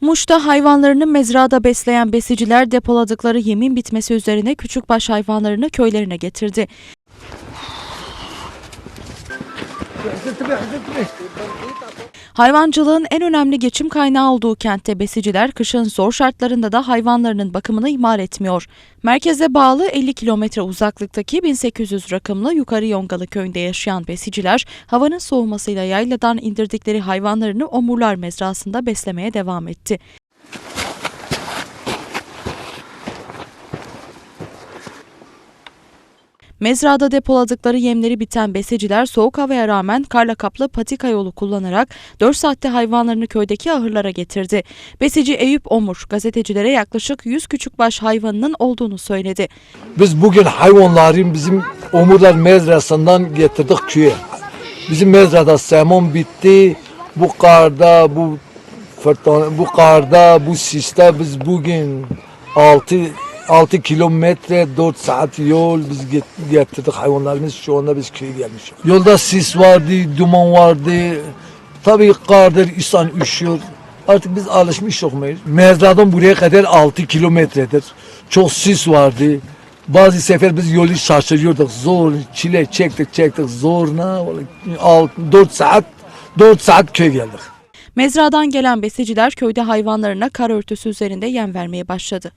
Muş'ta hayvanlarını mezrada besleyen besiciler depoladıkları yemin bitmesi üzerine küçükbaş hayvanlarını köylerine getirdi. Hayvancılığın en önemli geçim kaynağı olduğu kentte besiciler kışın zor şartlarında da hayvanlarının bakımını ihmal etmiyor. Merkeze bağlı 50 kilometre uzaklıktaki 1800 rakımlı Yukarı Yongalı köyünde yaşayan besiciler havanın soğumasıyla yayladan indirdikleri hayvanlarını omurlar mezrasında beslemeye devam etti. Mezrada depoladıkları yemleri biten besiciler soğuk havaya rağmen karla kaplı patika yolu kullanarak 4 saatte hayvanlarını köydeki ahırlara getirdi. Besici Eyüp Omur gazetecilere yaklaşık 100 küçükbaş hayvanının olduğunu söyledi. Biz bugün hayvanların bizim omurlar mezrasından getirdik köye. Bizim mezrada semon bitti. Bu karda, bu fırtına, bu karda, bu siste biz bugün 6 6 kilometre 4 saat yol biz get- getirdik hayvanlarımız şu anda biz köye gelmiş. Yolda sis vardı, duman vardı. Tabii kardır, insan üşüyor. Artık biz alışmış muyuz? Mezradan buraya kadar 6 kilometredir. Çok sis vardı. Bazı sefer biz yolu şaşırıyorduk. Zor, çile çektik çektik zorla. 4 saat 4 saat köy geldik. Mezradan gelen besiciler köyde hayvanlarına kar örtüsü üzerinde yem vermeye başladı.